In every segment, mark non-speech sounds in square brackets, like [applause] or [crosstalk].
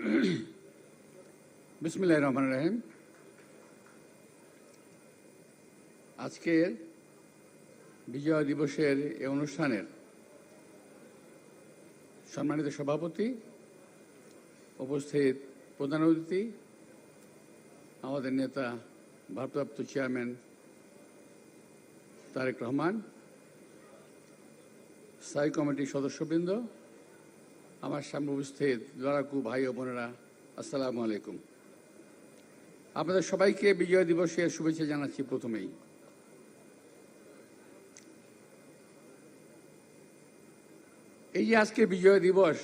[clears throat] বিসমিল্লাহ রহমান রাহিম। আজকের বিজয় দিবসের এই অনুষ্ঠানের সম্মানিত সভাপতি, উপস্থিত প্রধান অতিথি, আমাদের নেতা, ভারপ্রাপ্ত চেয়ারম্যান তারেক রহমান, স্থায়ী কমিটির সদস্যবৃন্দ আমার সামনে উপস্থিত লড়াকু ভাই ও বোনেরা, আসসালামু আলাইকুম। আপনাদের সবাইকে বিজয় দিবসের শুভেচ্ছা জানাচ্ছি প্রথমেই। এই যে আজকে বিজয় দিবস,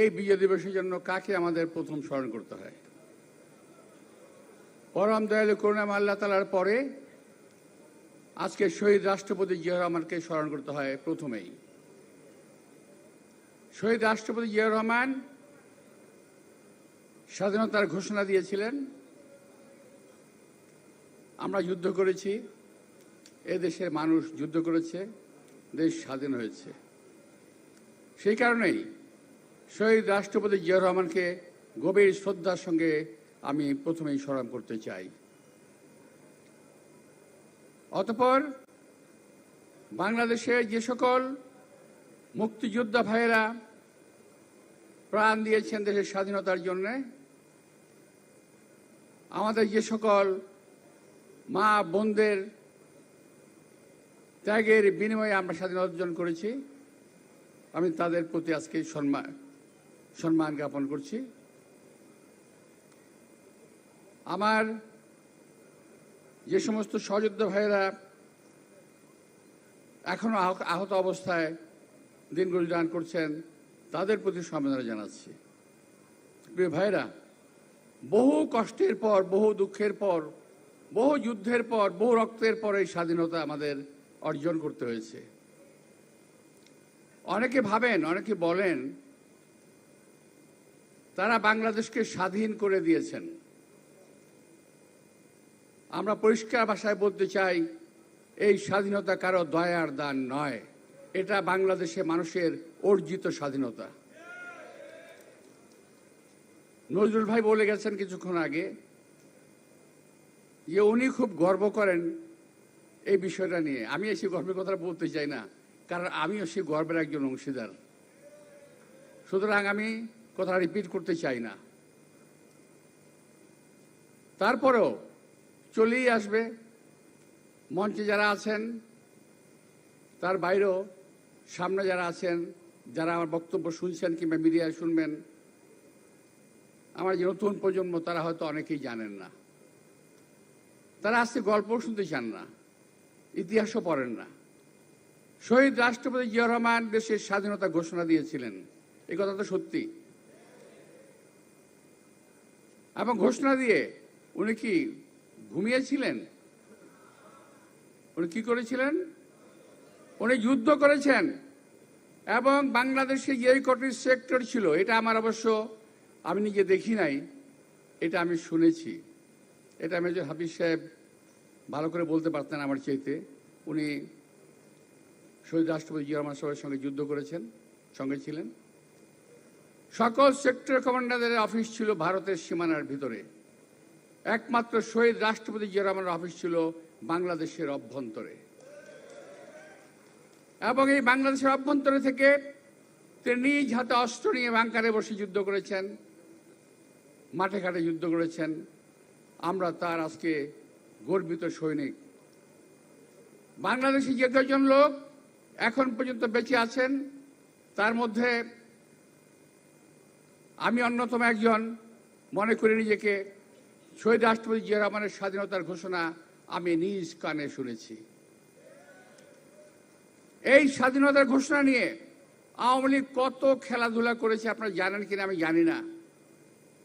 এই বিজয় দিবসের জন্য কাকে আমাদের প্রথম স্মরণ করতে হয়? পরম দয়ালু করুণাম আল্লাহ তালার পরে আজকে শহীদ রাষ্ট্রপতি জিয়া রহমানকে স্মরণ করতে হয় প্রথমেই। শহীদ রাষ্ট্রপতি জিয়া রহমান স্বাধীনতার ঘোষণা দিয়েছিলেন। আমরা যুদ্ধ করেছি, এ দেশের মানুষ যুদ্ধ করেছে, দেশ স্বাধীন হয়েছে। সেই কারণেই শহীদ রাষ্ট্রপতি জিয়া রহমানকে গভীর শ্রদ্ধার সঙ্গে আমি প্রথমেই স্মরণ করতে চাই। অতপর বাংলাদেশে যে সকল মুক্তিযোদ্ধা ভাইয়েরা প্রাণ দিয়েছেন দেশের স্বাধীনতার জন্যে। আমাদের যে সকল মা, বোনদের ত্যাগের বিনিময়ে আমরা স্বাধীনতা অর্জন করেছি, আমি তাদের প্রতি আজকে সম্মান সম্মান জ্ঞাপন করছি। আমার যে সমস্ত সহযোদ্ধা ভাইয়েরা এখনও আহত অবস্থায় দিন গুজরান করছেন তাদের প্রতি সমবেদনা জানাচ্ছি। প্রিয় ভাইরা বহু কষ্টের পর, বহু দুঃখের পর, বহু যুদ্ধের পর, বহু রক্তের পর এই স্বাধীনতা আমাদের অর্জন করতে হয়েছে। অনেকে ভাবেন, অনেকে বলেন, তারা বাংলাদেশকে স্বাধীন করে দিয়েছেন। আমরা পরিষ্কার ভাষায় বলতে চাই, এই স্বাধীনতা কারও দয়ার দান নয়। এটা বাংলাদেশে মানুষের অর্জিত স্বাধীনতা। নজরুল ভাই বলে গেছেন কিছুক্ষণ আগে যে উনি খুব গর্ব করেন এই বিষয়টা নিয়ে। আমি এসে গর্বের কথা বলতে চাই না, কারণ আমিও সেই গর্বের একজন অংশীদার। সুতরাং আমি কথা রিপিট করতে চাই না। তারপরেও চলেই আসবে। মঞ্চে যারা আছেন, তার বাইরেও সামনে যারা আছেন, যারা আমার বক্তব্য শুনছেন কিংবা মিডিয়ায় শুনবেন, আমার যে নতুন প্রজন্ম, তারা হয়তো অনেকেই জানেন না। তারা আজকে গল্প শুনতে চান না, ইতিহাসও পড়েন না। শহীদ রাষ্ট্রপতি জিয়া রহমান দেশের স্বাধীনতা ঘোষণা দিয়েছিলেন। এ কথা তো সত্যি। এবং ঘোষণা দিয়ে উনি কি ঘুমিয়েছিলেন? উনি কি করেছিলেন? উনি যুদ্ধ করেছেন এবং বাংলাদেশে যে কটি সেক্টর ছিল, এটা আমার অবশ্য আমি নিজে দেখি নাই, এটা আমি শুনেছি। এটা মেজর হাফিজ সাহেব ভালো করে বলতে পারতেন আমার চাইতে। উনি শহীদ রাষ্ট্রপতি জিয়া রহমান সাহেবের সঙ্গে যুদ্ধ করেছেন, সঙ্গে ছিলেন। সকল সেক্টর কমান্ডারদের অফিস ছিল ভারতের সীমানার ভিতরে। একমাত্র শহীদ রাষ্ট্রপতি জিয়া রহমানের অফিস ছিল বাংলাদেশের অভ্যন্তরে। এবং এই বাংলাদেশের অভ্যন্তরে থেকে তিনি নিজ হাতে অস্ত্র নিয়ে বাংকারে বসে যুদ্ধ করেছেন, মাঠে ঘাটে যুদ্ধ করেছেন। আমরা তার আজকে গর্বিত সৈনিক। বাংলাদেশি যে কজন লোক এখন পর্যন্ত বেঁচে আছেন, তার মধ্যে আমি অন্যতম একজন। মনে করি নিজেকে শহীদ রাষ্ট্রপতি জিয়া রহমানের স্বাধীনতার ঘোষণা আমি নিজ কানে শুনেছি। এই স্বাধীনতার ঘোষণা নিয়ে আওয়ামী লীগ কত খেলাধুলা করেছে আপনারা জানেন কিনা আমি জানি না।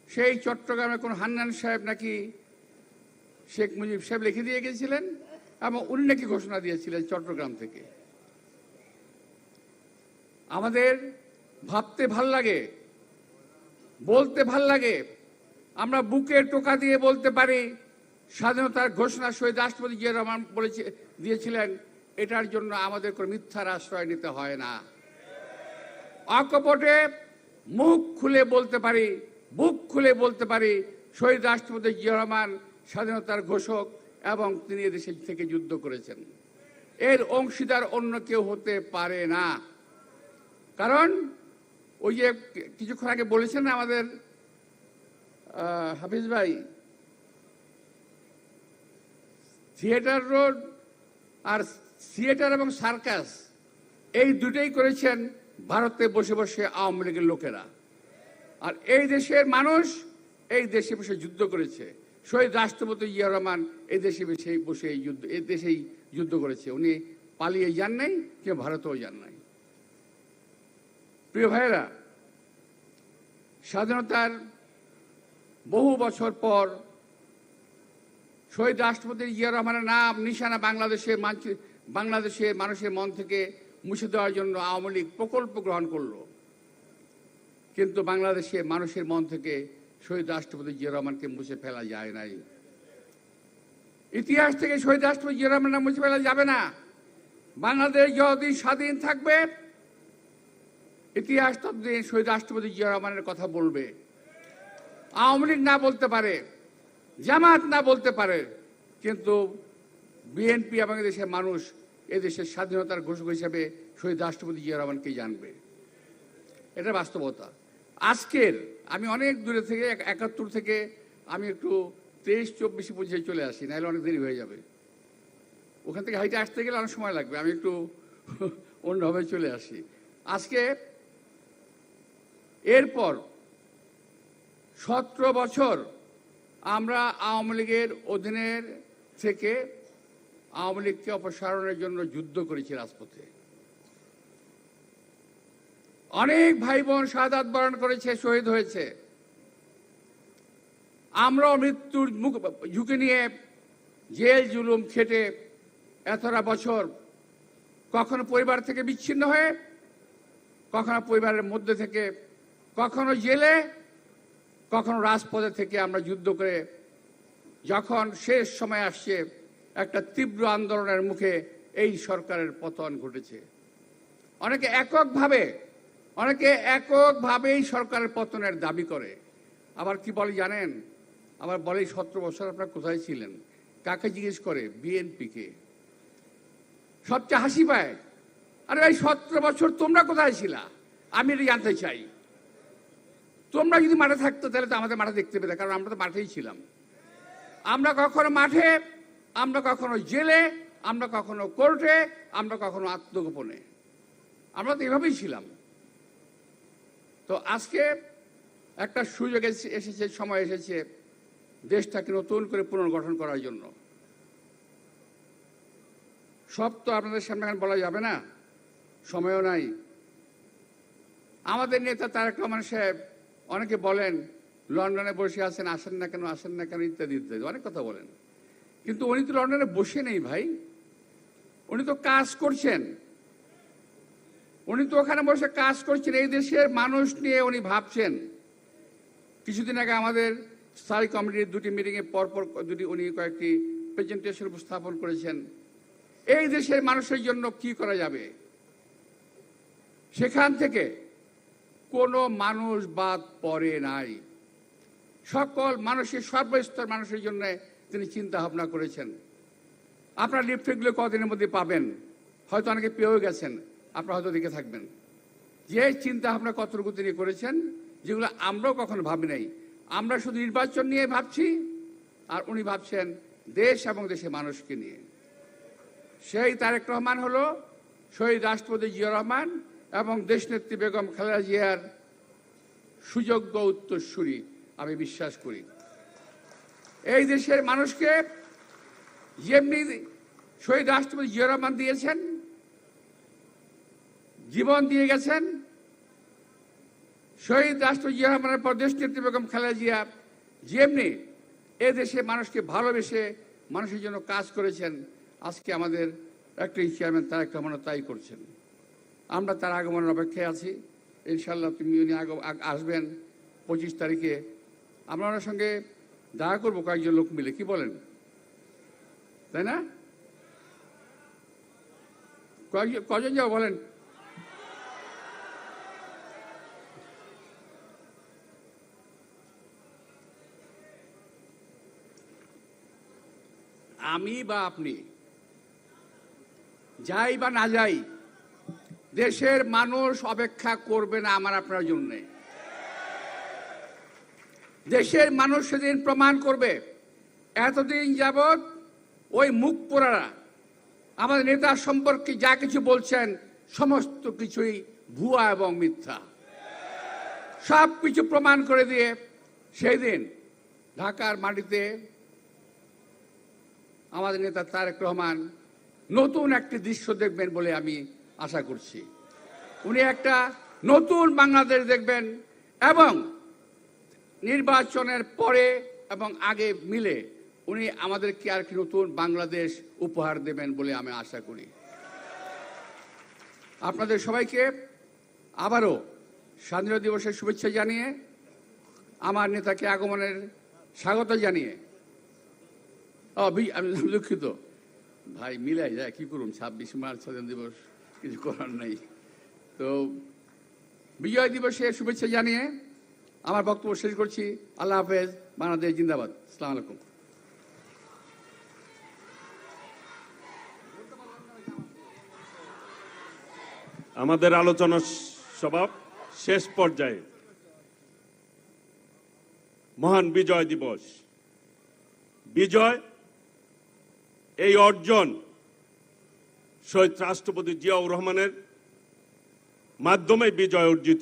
সেই চট্টগ্রামে কোন হান্নান সাহেব নাকি শেখ মুজিব সাহেব লিখে দিয়ে গেছিলেন এবং উনি নাকি ঘোষণা দিয়েছিলেন চট্টগ্রাম থেকে। আমাদের ভাবতে ভালো লাগে, বলতে ভালো লাগে, আমরা বুকে টোকা দিয়ে বলতে পারি, স্বাধীনতার ঘোষণা শহীদ রাষ্ট্রপতি জিয়া রহমান বলেছে, দিয়েছিলেন। এটার জন্য আমাদের কোনো মিথ্যার আশ্রয় নিতে হয় না। অকপটে মুখ খুলে বলতে পারি বুক খুলে বলতে পারি, শহীদ রাষ্ট্রপতি জিয়া রহমান স্বাধীনতার ঘোষক এবং তিনি এদেশে থেকে যুদ্ধ করেছেন। এর অংশীদার অন্য কেউ হতে পারে না। কারণ ওই যে কিছুক্ষণ আগে বলেছেন আমাদের হাফিজ ভাই, থিয়েটার রোড আর থিয়েটার এবং সার্কাস, এই দুটোই করেছেন ভারতে বসে বসে আওয়ামী লীগের লোকেরা। আর এই দেশের মানুষ এই দেশে বসে যুদ্ধ করেছে। শহীদ রাষ্ট্রপতি জিয়া রহমান এই দেশে বসে বসে যুদ্ধ, এই দেশেই যুদ্ধ করেছে। উনি পালিয়ে যান নাই, কেউ ভারতেও যান নাই। প্রিয় ভাইয়েরা, স্বাধীনতার বহু বছর পর শহীদ রাষ্ট্রপতি জিয়া রহমানের নাম, নিশানা বাংলাদেশের মানচি- বাংলাদেশের মানুষের মন থেকে মুছে দেওয়ার জন্য আওয়ামী লীগ প্রকল্প গ্রহণ করল। কিন্তু বাংলাদেশে মানুষের মন থেকে শহীদ রাষ্ট্রপতি জিয়া রহমানকে মুছে ফেলা যায় নাই। ইতিহাস থেকে শহীদ রাষ্ট্রপতি জিয়া রহমান মুছে ফেলা যাবে না। বাংলাদেশ যতদিন স্বাধীন থাকবে, ইতিহাস ততদিন শহীদ রাষ্ট্রপতি জিয়া রহমানের কথা বলবে। আওয়ামী লীগ না বলতে পারে, জামাত না বলতে পারে, কিন্তু বিএনপি এবং দেশের মানুষ এদেশের স্বাধীনতার ঘোষক হিসেবে শহীদ রাষ্ট্রপতি জিয়া রহমানকে জানবে। এটা বাস্তবতা। আজকের, আমি অনেক দূরে থেকে একাত্তর থেকে আমি একটু তেইশ, চব্বিশ পঁচিশে চলে আসি, নাহলে অনেক দেরি হয়ে যাবে। ওখান থেকে হাইটে আসতে গেলে অনেক সময় লাগবে, আমি একটু [laughs] অন্যভাবে চলে আসি। আজকে এরপর সতেরো বছর আমরা আওয়ামী লীগের অধীনের থেকে আওয়ামী লীগকে অপসারণের জন্য যুদ্ধ করেছে রাজপথে। অনেক ভাই বোন শাহাদাত বরণ করেছে, শহীদ হয়েছে। আমরাও মৃত্যুর মুখ ঝুঁকি নিয়ে জেল, জুলুম খেটে এতটা বছর কখনো পরিবার থেকে বিচ্ছিন্ন হয়ে, কখনো পরিবারের মধ্যে থেকে, কখনো জেলে, কখনো রাজপথে থেকে আমরা যুদ্ধ করে যখন শেষ সময় আসছে একটা তীব্র আন্দোলনের মুখে এই সরকারের পতন ঘটেছে। অনেকে এককভাবে অনেকে এককভাবে এই সরকারের পতনের দাবি করে। আবার কি বলে জানেন? আবার বলে সতেরো বছর আপনারা কোথায় ছিলেন? কাকে জিজ্ঞেস করে? বিএনপিকে। সবচেয়ে হাসি পায়, আরে ভাই, সতেরো বছর তোমরা কোথায় ছিলা? আমি এটা জানতে চাই। তোমরা যদি মাঠে থাকতো, তাহলে তো আমাদের মাঠে দেখতে পেতে, কারণ আমরা তো মাঠেই ছিলাম। আমরা কখনো মাঠে আমরা কখনো জেলে, আমরা কখনো কোর্টে, আমরা কখনো আত্মগোপনে। আমরা তো এভাবেই ছিলাম। তো আজকে একটা সুযোগ এসে- এসেছে, সময় এসেছে দেশটাকে নতুন করে পুনর্গঠন করার জন্য। সব তো আপনাদের সামনে এখন বলা যাবে না, সময়ও নাই। আমাদের নেতা তারেক রহমান সাহেব, অনেকে বলেন, লন্ডনে বসে আছেন, আসেন না কেন, আসেন না কেন, ইত্যাদি ইত্যাদি, অনেক কথা বলেন। কিন্তু উনি তো লন্ডনে বসে নেই ভাই। উনি তো কাজ করছেন। উনি তো ওখানে বসে কাজ করছেন। এই দেশের মানুষ নিয়ে উনি ভাবছেন। কিছুদিন আগে আমাদের স্থায়ী কমিটির দুটি মিটিংয়ে পরপর দুটি উনি কয়েকটি প্রেজেন্টেশন উপস্থাপন করেছেন। এই দেশের মানুষের জন্য কি করা যাবে? সেখান থেকে কোনো মানুষ বাদ পড়ে নাই। সকল মানুষের সর্বস্তর মানুষের জন্য তিনি চিন্তা ভাবনা করেছেন। আপনার লিফটেগুলো কদিনের মধ্যে পাবেন। হয়তো অনেকে পেয়েও গেছেন। আপনারা হয়তো দেখে থাকবেন। যে চিন্তা ভাবনা কতটুকু তিনি করেছেন, যেগুলো আমরাও কখনো ভাবি নাই। আমরা শুধু নির্বাচন নিয়ে ভাবছি, আর উনি ভাবছেন দেশ এবং দেশের মানুষকে নিয়ে। সেই তারেক রহমান হলো শহীদ রাষ্ট্রপতি জিয়া রহমান এবং দেশনেত্রী বেগম খালেদা জিয়ার সুযোগ্য উত্তরসূরি, আমি বিশ্বাস করি। এই দেশের মানুষকে যেমনি শহীদ রাষ্ট্রপতি জিয়া রহমান দিয়েছেন, জীবন দিয়ে গেছেন, শহীদ রাষ্ট্রপতি জিয়া রহমানের পর দেশনেত্রী বেগম খালেদা জিয়া যেমনি এ দেশে মানুষকে ভালোবেসে মানুষের জন্য কাজ করেছেন, আজকে আমাদের একটা চেয়ারম্যান তারেক রহমানও তাই করছেন। আমরা তার আগমনের অপেক্ষায় আছি। ইনশাল্লাহ তুমি উনি আসবেন পঁচিশ তারিখে। আমরা ওনার সঙ্গে দেখা করব, কয়েকজন লোক মিলে, কি বলেন? তাই না? কয়েকজন, কজন যাও বলেন? আমি বা আপনি, যাই বা না যাই, দেশের মানুষ অপেক্ষা করবে না আমার আপনার জন্যে। দেশের মানুষ সেদিন প্রমাণ করবে, এতদিন যাবৎ ওই মুখ পোড়ারা আমাদের নেতা সম্পর্কে যা কিছু বলছেন, সমস্ত কিছুই ভুয়া এবং মিথ্যা। সব কিছু প্রমাণ করে দিয়ে সেই দিন ঢাকার মাটিতে আমাদের নেতা তারেক রহমান নতুন একটি দৃশ্য দেখবেন বলে আমি আশা করছি। উনি একটা নতুন বাংলাদেশ দেখবেন এবং নির্বাচনের পরে এবং আগে মিলে উনি আমাদেরকে আর কি নতুন বাংলাদেশ উপহার দেবেন বলে আমি আশা করি। আপনাদের সবাইকে আবারও স্বাধীনতা দিবসের শুভেচ্ছা জানিয়ে, আমার নেতাকে আগমনের স্বাগত জানিয়ে আমি দুঃখিত। ভাই, মিলাই যায়, কি করুন ছাব্বিশ মার্চ স্বাধীন দিবস, কিছু করার নেই। তো বিজয় দিবসে শুভেচ্ছা জানিয়ে আমার বক্তব্য শেষ করছি। আল্লাহ হাফেজ, বাংলাদেশ জিন্দাবাদ। আসসালামু আলাইকুম। আমাদের আলোচনা সভা শেষ পর্যায়ে। মহান বিজয় দিবস। বিজয়, এই অর্জন শহীদ রাষ্ট্রপতি জিয়াউর রহমানের মাধ্যমে বিজয় অর্জিত।